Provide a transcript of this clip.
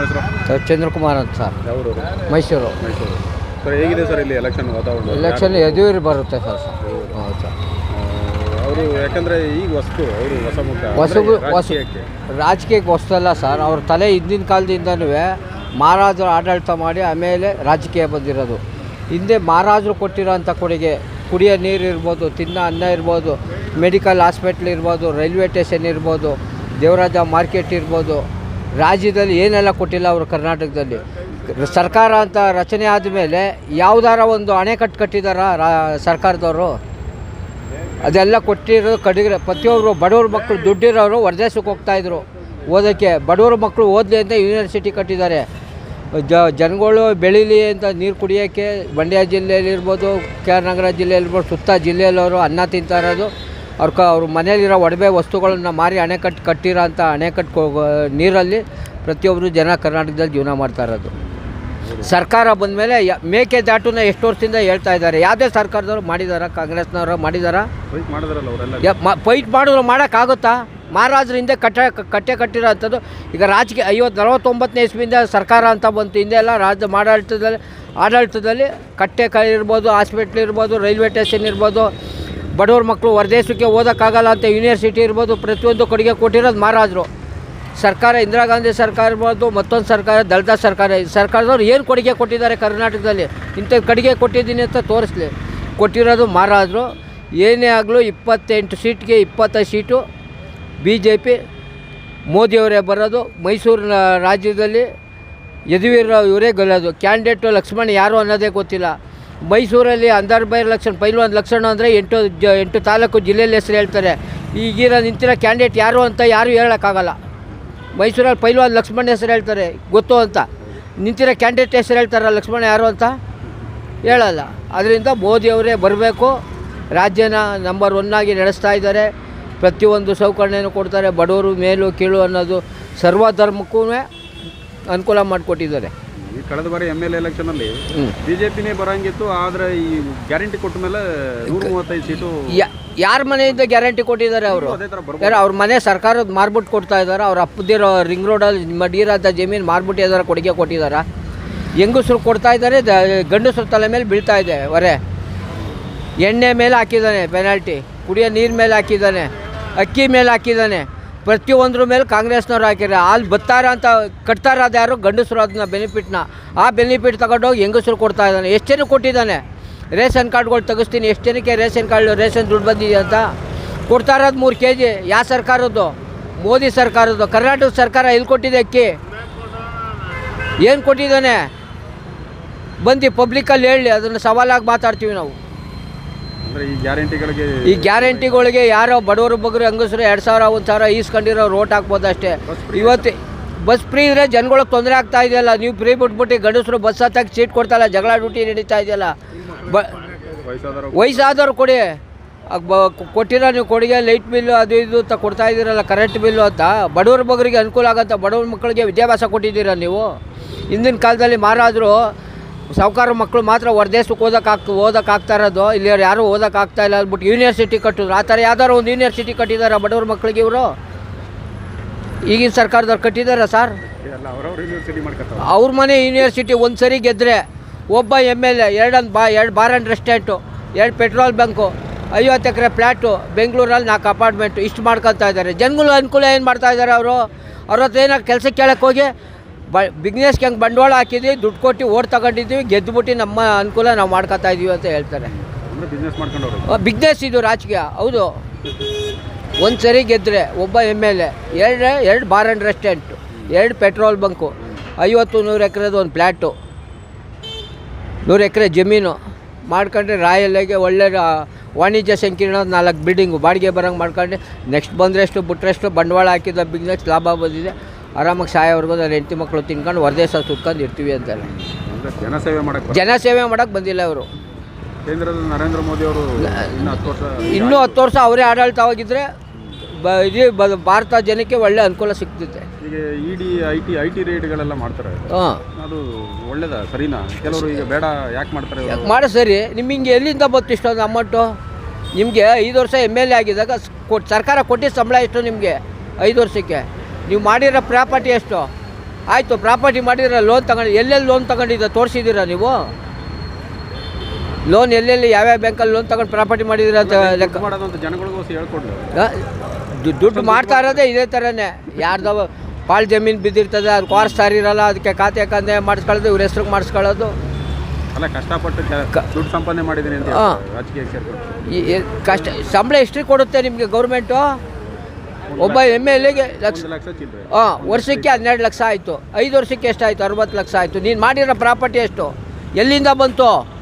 ಹೆಸರು? ಚಂದ್ರಕುಮಾರ್ ಅಂತ sir. Mysuru. Mysuru. Sir ಹೇಗಿದೆ ಸರ್ ಇಲ್ಲಿ ಎಲೆಕ್ಷನ್ ವಾತಾವರಣ? ಎಲೆಕ್ಷನ್ ಎದುರು ಬರುತ್ತೆ ಸರ್ ಸರ್. ಹೌದು? ಸರ್. ಅವರು ಯಾಕಂದ್ರೆ ಈಗ ವಸ್ತು ಅವರು ಹೊಸ ಮುಖ. ಹೊಸ ರಾಜಕೀಯಕ್ಕೆ. ರಾಜಕೀಯಕ್ಕೆ ಹೊಸದಲ್ಲ ಸರ್. ಅವ್ರ ತಲೆ ಹಿಂದಿನ ಕಾಲದಿಂದನೂ ಮಹಾರಾಜರು ಆಡಳಿತ ಮಾಡಿ ಆಮೇಲೆ ರಾಜಕೀಯ ಬಂದಿರೋದು. ಹಿಂದೆ ಮಹಾರಾಜರು ಕೊಟ್ಟಿರೋಂಥ ಕೊಡುಗೆ ಕುಡಿಯೋ ನೀರು ಇರ್ಬೋದು ತಿನ್ನೋ ಅನ್ನ ಇರ್ಬೋದು ಮೆಡಿಕಲ್ ಹಾಸ್ಪಿಟ್ಲ್ ಇರ್ಬೋದು ರೈಲ್ವೆ ಸ್ಟೇಷನ್ ಇರ್ಬೋದು ದೇವರಾಜ ಮಾರ್ಕೆಟ್ ಇರ್ಬೋದು ರಾಜ್ಯದಲ್ಲಿ ಏನೆಲ್ಲ ಕೊಟ್ಟಿಲ್ಲ ಅವರು ಕರ್ನಾಟಕದಲ್ಲಿ. ಸರ್ಕಾರ ಅಂತ ರಚನೆ ಆದಮೇಲೆ ಯಾವುದಾರ ಒಂದು ಅಣೆಕಟ್ಟು ಕಟ್ಟಿದಾರ ಸರ್ಕಾರದವರು? ಅದೆಲ್ಲ ಕೊಟ್ಟಿರೋದು ಕಡಿಗ್ರೆ ಪ್ರತಿಯೊಬ್ಬರು ಬಡವ್ರ ಮಕ್ಕಳು ದುಡ್ಡಿರೋರು ಹೊರದೇಶಕ್ಕೆ ಹೋಗ್ತಾಯಿದ್ರು ಓದೋಕ್ಕೆ ಬಡವ್ರ ಮಕ್ಕಳು ಓದಲಿ ಅಂತ ಯೂನಿವರ್ಸಿಟಿ ಕಟ್ಟಿದ್ದಾರೆ. ಜ, ಜನಗಳು ಬೆಳೀಲಿ ಅಂತ ನೀರು ಕುಡಿಯೋಕ್ಕೆ, ಮಂಡ್ಯ ಜಿಲ್ಲೆಯಲ್ಲಿರ್ಬೋದು, ಕೆ ಆರ್ ನಗರ ಜಿಲ್ಲೆಯಲ್ಲಿರ್ಬೋದು, ಸುತ್ತ ಜಿಲ್ಲೆಯಲ್ಲವರು ಅನ್ನ ತಿಂತಾ ಇರೋದು. ಅವ್ರ ಕ ಅವ್ರ ಮನೇಲಿರೋ ಒಡವೆ ವಸ್ತುಗಳನ್ನು ಮಾರಿ ಅಣೆಕಟ್ಟು ಕಟ್ಟಿರೋ ಅಂಥ ಅಣೆಕಟ್ಟು ನೀರಲ್ಲಿ ಪ್ರತಿಯೊಬ್ಬರು ಜನ ಕರ್ನಾಟಕದಲ್ಲಿ ಜೀವನ ಮಾಡ್ತಾ ಇರೋದು. ಸರ್ಕಾರ ಬಂದಮೇಲೆ ಮೇಕೆ ದಾಟುನ ಎಷ್ಟು ವರ್ಷದಿಂದ ಹೇಳ್ತಾ ಇದ್ದಾರೆ. ಯಾವುದೇ ಸರ್ಕಾರದವ್ರು ಮಾಡಿದಾರ ಕಾಂಗ್ರೆಸ್ನವರು ಮಾಡಿದಾರ? ಫೈಟ್ ಮಾಡಿದ್ರು ಮಾಡೋಕ್ಕಾಗುತ್ತಾ? ಮಹಾರಾಜರ ಹಿಂದೆ ಕಟ್ಟೆ ಕಟ್ಟೆ ಕಟ್ಟಿರೋ ಅಂಥದ್ದು. ಈಗ ರಾಜಕೀಯ ಐವತ್ತು ನಲವತ್ತೊಂಬತ್ತನೇ ಇಸ್ವಿಯಿಂದ ಸರ್ಕಾರ ಅಂತ ಬಂತು. ಹಿಂದೆ ಎಲ್ಲ ರಾಜ್ಯ ಆಡಳಿತದಲ್ಲಿ ಆಡಳಿತದಲ್ಲಿ ಕಟ್ಟೆ ಕ ಇರ್ಬೋದು ಹಾಸ್ಪಿಟ್ಲ್ ಇರ್ಬೋದು ರೈಲ್ವೆ ಸ್ಟೇಷನ್ ಇರ್ಬೋದು ಬಡವ್ರ ಮಕ್ಕಳು ಹೊರದೇಶಕ್ಕೆ ಓದೋಕ್ಕಾಗಲ್ಲ ಅಂತ ಯೂನಿವರ್ಸಿಟಿ ಇರ್ಬೋದು, ಪ್ರತಿಯೊಂದು ಕೊಡುಗೆ ಕೊಟ್ಟಿರೋದು ಮಹಾರಾಜರು. ಸರ್ಕಾರ, ಇಂದಿರಾ ಗಾಂಧಿ ಸರ್ಕಾರ ಇರ್ಬೋದು, ಮತ್ತೊಂದು ಸರ್ಕಾರ, ದಲಿತ ಸರ್ಕಾರ. ಸರ್ಕಾರದವ್ರು ಏನು ಕೊಡುಗೆ ಕೊಟ್ಟಿದ್ದಾರೆ ಕರ್ನಾಟಕದಲ್ಲಿ? ಇಂಥ ಕಡಿಗೆ ಕೊಟ್ಟಿದ್ದೀನಿ ಅಂತ ತೋರಿಸ್ಲಿ. ಕೊಟ್ಟಿರೋದು ಮಹಾರಾಜರು. ಏನೇ ಆಗಲೂ ಇಪ್ಪತ್ತೆಂಟು ಸೀಟ್ಗೆ ಇಪ್ಪತ್ತೈದು ಸೀಟು ಬಿ ಜೆ ಪಿ ಮೋದಿಯವರೇ ಬರೋದು. ಮೈಸೂರಿನ ರಾಜ್ಯದಲ್ಲಿ ಯದುವೀರ್ ಇವರೇ ಗೆಲ್ಲೋದು. ಕ್ಯಾಂಡಿಡೇಟು ಲಕ್ಷ್ಮಣ್ ಯಾರು ಅನ್ನೋದೇ ಗೊತ್ತಿಲ್ಲ. ಮೈಸೂರಲ್ಲಿ ಅಂದರ್ ಬೈ ಲಕ್ಷಣ, ಪೈಲ್ವಾನ್ ಲಕ್ಷಣ ಅಂದರೆ ಎಂಟು ಜ ಎಂಟು ತಾಲೂಕು ಜಿಲ್ಲೆಯಲ್ಲಿ ಹೆಸರು ಹೇಳ್ತಾರೆ. ಈಗಿರೋ ನಿಂತಿರೋ ಕ್ಯಾಂಡಿಡೇಟ್ ಯಾರು ಅಂತ ಯಾರೂ ಹೇಳೋಕ್ಕಾಗಲ್ಲ. ಮೈಸೂರಲ್ಲಿ ಪೈಲ್ವಾನ್ ಲಕ್ಷ್ಮಣ ಹೆಸರು ಹೇಳ್ತಾರೆ, ಗೊತ್ತು ಅಂತ. ನಿಂತಿರೋ ಕ್ಯಾಂಡಿಡೇಟ್ ಹೆಸರು ಹೇಳ್ತಾರ ಲಕ್ಷ್ಮಣ ಯಾರು ಅಂತ? ಹೇಳಲ್ಲ. ಅದರಿಂದ ಮೋದಿಯವರೇ ಬರಬೇಕು. ರಾಜ್ಯನ ನಂಬರ್ ಒನ್ನಾಗಿ ನಡೆಸ್ತಾ ಇದ್ದಾರೆ. ಪ್ರತಿಯೊಂದು ಸೌಕರ್ಯನೂ ಕೊಡ್ತಾರೆ. ಬಡವರು ಮೇಲು ಕೀಳು ಅನ್ನೋದು ಸರ್ವಧರ್ಮಕ್ಕೂ ಅನುಕೂಲ ಮಾಡಿಕೊಟ್ಟಿದ್ದಾರೆ. ಈ ಕಳೆದ ಬಾರಿ ಎಂ ಎಲ್ ಎಲೆಕ್ಷನ್ ಅಲ್ಲಿ ಬಿಜೆಪಿನೇ ಬರಂಗಿತ್ತು ಆದ್ರೆ ಈ ಗ್ಯಾರಂಟಿ ಕೊಟ್ಟ ಮೇಲೆ ನೂರ ಮೂವತ್ತೈದು ಸೀಟು ಯಾರ ಮನೆಯಿಂದ ಗ್ಯಾರಂಟಿ ಕೊಟ್ಟಿದ್ದಾರೆ ಅವರು? ಯಾರು ಅವ್ರ ಮನೆ ಸರ್ಕಾರದ ಮಾರ್ಬಿಟ್ಟು ಕೊಡ್ತಾ ಇದ್ದಾರೆ ಅವ್ರ ಅಪ್ಪದಿರೋ ರಿಂಗ್ ರೋಡಲ್ಲಿ ಮಡೀರಾದ ಜಮೀನು ಮಾರ್ಬಿಟ್ಟು ಯಾವ್ದಾರ ಕೊಡುಗೆ ಕೊಟ್ಟಿದ್ದಾರೆ ಹೆಂಗಸರು ಕೊಡ್ತಾ ಇದ್ದಾರೆ ಗಂಡಸರು ಗಂಡಸ್ರ ತಲೆ ಮೇಲೆ ಬೀಳ್ತಾ ಇದೆ ಹೊರೆ. ಎಣ್ಣೆ ಮೇಲೆ ಹಾಕಿದ್ದಾನೆ ಪೆನಾಲ್ಟಿ ಕುಡಿಯೋ ನೀರು ಮೇಲೆ ಹಾಕಿದ್ದಾನೆ ಅಕ್ಕಿ ಮೇಲೆ ಹಾಕಿದ್ದಾನೆ. ಪ್ರತಿಯೊಂದ್ರ ಮೇಲೆ ಕಾಂಗ್ರೆಸ್ನವ್ರು ಹಾಕಿದ್ದಾರೆ ಅಲ್ಲಿ ಬತ್ತಾರ ಅಂತ ಕಟ್ತಾರ ಯಾರು? ಗಂಡಸರು ಅದನ್ನ ಬೆನಿಫಿಟ್ನ. ಆ ಬೆನಿಫಿಟ್ ತಗೊಂಡೋಗಿ ಹೆಂಗಸರು ಕೊಡ್ತಾ ಇದ್ದಾನೆ. ಎಷ್ಟು ಜನಕ್ಕೆ ಕೊಟ್ಟಿದ್ದಾನೆ? ರೇಷನ್ ಕಾರ್ಡ್ಗಳು ತೆಗಿಸ್ತೀನಿ, ಎಷ್ಟು ಜನಕ್ಕೆ ರೇಷನ್ ಕಾರ್ಡ್, ರೇಷನ್ ದುಡ್ಡು ಬಂದಿದೆ ಅಂತ. ಕೊಡ್ತಾ ಇರೋದು ಮೂರು ಕೆ ಜಿ ಯಾವ ಸರ್ಕಾರದ್ದು? ಮೋದಿ ಸರ್ಕಾರದ್ದು. ಕರ್ನಾಟಕ ಸರ್ಕಾರ ಎಲ್ಲಿ ಕೊಟ್ಟಿದೆ ಅಕ್ಕಿ? ಏನು ಕೊಟ್ಟಿದ್ದಾನೆ? ಬಂದು ಪಬ್ಲಿಕಲ್ಲಿ ಹೇಳಿ, ಅದನ್ನು ಸವಾಲಾಗಿ ಮಾತಾಡ್ತೀವಿ ನಾವು. ಈ ಗ್ಯಾರಂಟಿಗಳಿಗೆ ಈ ಗ್ಯಾರಂಟಿಗಳಿಗೆ ಯಾರೋ ಬಡವರು ಬಗ್ರು ಹೆಂಗಸರು ಎರಡು ಸಾವಿರ ಒಂದು ಸಾವಿರ ಈಸ್ಕೊಂಡಿರೋ ರೋಟ್ ಹಾಕ್ಬೋದು ಅಷ್ಟೇ. ಇವತ್ತು ಬಸ್ ಫ್ರೀ ಇದ್ರೆ ಜನಗಳಿಗೆ ತೊಂದರೆ ಆಗ್ತಾ ಇದೆಯಲ್ಲ ನೀವು ಫ್ರೀ ಬಿಟ್ಬಿಟ್ಟು ಗಂಡಸರು ಬಸ್ ಹತ್ತಕ್ಕೆ ಸೀಟ್ ಕೊಡ್ತಾಯಿಲ್ಲ ಜಗಳ ಡ್ಯೂಟಿ ನಡೀತಾ ಇದೆಯಲ್ಲ. ಬ ವಯಸ್ಸಾದವರು ಕೊಡಿ. ಕೊಟ್ಟಿರೋ ನೀವು ಕೊಡುಗೆ ಲೈಟ್ ಬಿಲ್ಲು ಅದು ಇದು ಅಂತ ಕೊಡ್ತಾ ಇದ್ದೀರಲ್ಲ ಕರೆಂಟ್ ಬಿಲ್ಲು ಅಂತ. ಬಡವ್ರ ಬಗ್ಗರಿಗೆ ಅನುಕೂಲ ಆಗುತ್ತೆ ಬಡವ್ರ ಮಕ್ಕಳಿಗೆ ವಿದ್ಯಾಭ್ಯಾಸ ಕೊಟ್ಟಿದ್ದೀರ ನೀವು? ಹಿಂದಿನ ಕಾಲದಲ್ಲಿ ಮಹಾರಾಜರು ಸಾವುಕಾರ ಮಕ್ಕಳು ಮಾತ್ರ ಹೊರದೇಶಕ್ಕೆ ಓದೋಕ್ಕಾಗ್ತು ಓದೋಕ್ಕಾಗ್ತಾ ಇರೋದು. ಇಲ್ಲಿ ಯಾರೂ ಓದೋಕ್ಕಾಗ್ತಾ ಇಲ್ಲ ಅಂದ್ಬಿಟ್ಟು ಯೂನಿವರ್ಸಿಟಿ ಕಟ್ಟಿದ್ರು. ಆ ಥರ ಯಾವ್ದಾರು ಒಂದು ಯೂನಿವರ್ಸಿಟಿ ಕಟ್ಟಿದಾರ ಬಡವ್ರ ಮಕ್ಕಳಿಗೆ ಇವರು? ಈಗಿನ ಸರ್ಕಾರದವ್ರು ಕಟ್ಟಿದಾರ ಸರ್? ಅವ್ರ ಮನೆ ಯೂನಿವರ್ಸಿಟಿ ಒಂದು ಸರಿ ಗೆದ್ದರೆ ಒಬ್ಬ ಎಂ ಎಲ್ ಎ ಎರಡೊಂದು ಬಾ ಎರಡು ಬಾರ್ ಆ್ಯಂಡ್ ರೆಸ್ಟೋರೆಂಟು ಎರಡು ಪೆಟ್ರೋಲ್ ಬಂಕು ಐವತ್ತು ಎಕರೆ ಫ್ಲ್ಯಾಟು ಬೆಂಗಳೂರಲ್ಲಿ ನಾಲ್ಕು ಅಪಾರ್ಟ್ಮೆಂಟು ಇಷ್ಟು ಮಾಡ್ಕೊತಾ ಇದ್ದಾರೆ ಜನಗಳು ಅನುಕೂಲ ಏನು ಮಾಡ್ತಾ ಇದ್ದಾರೆ ಅವರು? ಅವ್ರ ಹತ್ರ ಏನಾದ್ರು ಕೆಲಸಕ್ಕೆ ಕೇಳೋಕ್ಕೋಗಿ ಹೋಗಿ ಬ ಬಿಸ್ನೆಸ್ಗೆ ಹೆಂಗೆ ಬಂಡವಾಳ ಹಾಕಿದ್ವಿ ದುಡ್ಡು ಕೊಟ್ಟು ಓಟ್ ತಗೊಂಡಿದ್ದೀವಿ ಗೆದ್ದುಬಿಟ್ಟು ನಮ್ಮ ಅನುಕೂಲ ನಾವು ಮಾಡ್ಕೊತಾ ಇದೀವಿ ಅಂತ ಹೇಳ್ತಾರೆ. ಬಿಸ್ನೆಸ್ ಇದು ರಾಜಕೀಯ ಹೌದು. ಒಂದು ಸರಿ ಗೆದ್ದರೆ ಒಬ್ಬ ಎಂ ಎಲ್ ಎ ಎರಡು ಎರಡು ಬಾರ್ ಆ್ಯಂಡ್ ರೆಸ್ಟೋರೆಂಟು ಎರಡು ಪೆಟ್ರೋಲ್ ಬಂಕು ಐವತ್ತು ನೂರು ಎಕರೆದು ಒಂದು ಫ್ಲ್ಯಾಟು ನೂರು ಎಕರೆ ಜಮೀನು. ಮಾಡ್ಕೊಂಡ್ರೆ ರಾಯಲ್ಲಾಗೆ ಒಳ್ಳೆ ವಾಣಿಜ್ಯ ಸಂಕೀರ್ಣ ನಾಲ್ಕು ಬಿಲ್ಡಿಂಗು ಬಾಡಿಗೆ ಬರೋಂಗೆ ಮಾಡ್ಕೊಂಡು ನೆಕ್ಸ್ಟ್ ಬಂದರೆಷ್ಟು ಬಿಟ್ಟರೆಷ್ಟು ಬಂಡವಾಳ ಹಾಕಿದ ಬಿಸ್ನೆಸ್ ಲಾಭ ಬಂದಿದೆ. ಆರಾಮಾಗಿ ಸಾಯೋವರೆಗೂ ನನ್ನ ಹೆಂಡತಿ ಮಕ್ಕಳು ತಿನ್ಕೊಂಡು ಹೊರದೇಶ ಸುತ್ಕೊಂಡು ಇರ್ತೀವಿ ಅಂತಾರೆ ಅಂದ್ರೆ ಜನಸೇವೆ ಮಾಡಕ್ಕೆ ಜನಸೇವೆ ಮಾಡೋಕ್ಕೆ ಬಂದಿಲ್ಲ ಅವರು ಕೇಂದ್ರದ ನರೇಂದ್ರ ಮೋದಿ ಅವರು ಇನ್ನು ಹತ್ತು ವರ್ಷ ಇನ್ನೂ ಹತ್ತು ವರ್ಷ ಅವರೇ ಆಡಳಿತವಾಗಿದ್ದರೆ ಬ ಇದು ಬ ಭಾರತ ಜನಕ್ಕೆ ಒಳ್ಳೆ ಅನುಕೂಲ ಸಿಗ್ತಿದೆ ಈಗ ED I T I T ರೇಟ್ಗಳೆಲ್ಲ ಮಾಡ್ತಾರೆ. ಹಾಂ. ಅದು ಒಳ್ಳೇದ ಸರಿನಾ? ಕೆಲವರು ಈಗ ಬೇಡ ಯಾಕೆ ಮಾಡ್ತಾರೆ ಇವ್ರು? ಮಾಡೋ ಸರಿ ನಿಮಗೆ ಎಲ್ಲಿಂದ ಬಂತು ಇಷ್ಟೊಂದು ಅಮೌಂಟು ನಿಮಗೆ ಐದು ವರ್ಷ ಎಂ ಎಲ್ ಎ ಆಗಿದ್ದಾಗ ಸ್- ಕೊಟ್ ಸರ್ಕಾರ ಕೊಟ್ಟಿದ್ದ ಸಂಬಳ ಎಷ್ಟು ನಿಮಗೆ? ಐದು ವರ್ಷಕ್ಕೆ? ನೀವು ಮಾಡಿರೋ ಪ್ರಾಪರ್ಟಿ ಎಷ್ಟು? ಆಯಿತು ಪ್ರಾಪರ್ಟಿ ಮಾಡಿದ್ರೆ ಲೋನ್ ತಗೊಂಡು ಎಲ್ಲೆಲ್ಲಿ ಲೋನ್ ತಗೊಂಡಿದ್ದ ತೋರಿಸಿದ್ದೀರಾ ನೀವು? ಲೋನ್ ಎಲ್ಲೆಲ್ಲಿ ಯಾವ್ಯಾವ ಬ್ಯಾಂಕಲ್ಲಿ ಲೋನ್ ತಗೊಂಡು ಪ್ರಾಪರ್ಟಿ ಮಾಡಿದ್ದೀರಾ ಅಂತ ಲೆಕ್ಕ ದುಡ್ಡು ಮಾಡೋದು ಅಂತ ಜನಗಳಿಗೋಸ್ಕರ ಹೇಳ್ಕೊಡ್ಲಿ. ದುಡ್ಡು ಮಾಡ್ತಾ ಇರೋದೇ ಇದೇ ಥರನೇ ಯಾರ್ದವ ಪಾಳು ಜಮೀನು ಬಿದ್ದಿರ್ತದೆ ಅದು ಕ್ವಾರ್ಸ್ತಾರ್ ಇರಲ್ಲ ಅದಕ್ಕೆ ಖಾತೆ ಕಂದೆ ಮಾಡಿಸ್ಕೊಳ್ಳೋದು ಇವ್ರ ಹೆಸ್ರಿಗೆ ಮಾಡಿಸ್ಕೊಳ್ಳೋದು. ಅಲ್ಲ ಕಷ್ಟಪಟ್ಟು ದುಡ್ಡು ಸಂಪಾದನೆ ಮಾಡಿದ್ದೀನಿ ಕಷ್ಟ ಸಂಬಳ ಎಷ್ಟು ಕೊಡುತ್ತೆ ನಿಮಗೆ ಗೌರ್ಮೆಂಟು? ಒಬ್ಬ ಎಂ ಎಲ್ ಎಗೆ ಲಕ್ಷ ಹಾಂ ವರ್ಷಕ್ಕೆ ಹನ್ನೆರಡು ಲಕ್ಷ ಆಯಿತು. ಐದು ವರ್ಷಕ್ಕೆ ಎಷ್ಟಾಯಿತು? ಅರವತ್ತು ಲಕ್ಷ ಆಯಿತು. ನೀನು ಮಾಡಿರೋ ಪ್ರಾಪರ್ಟಿ ಎಷ್ಟು? ಎಲ್ಲಿಂದ ಬಂತು?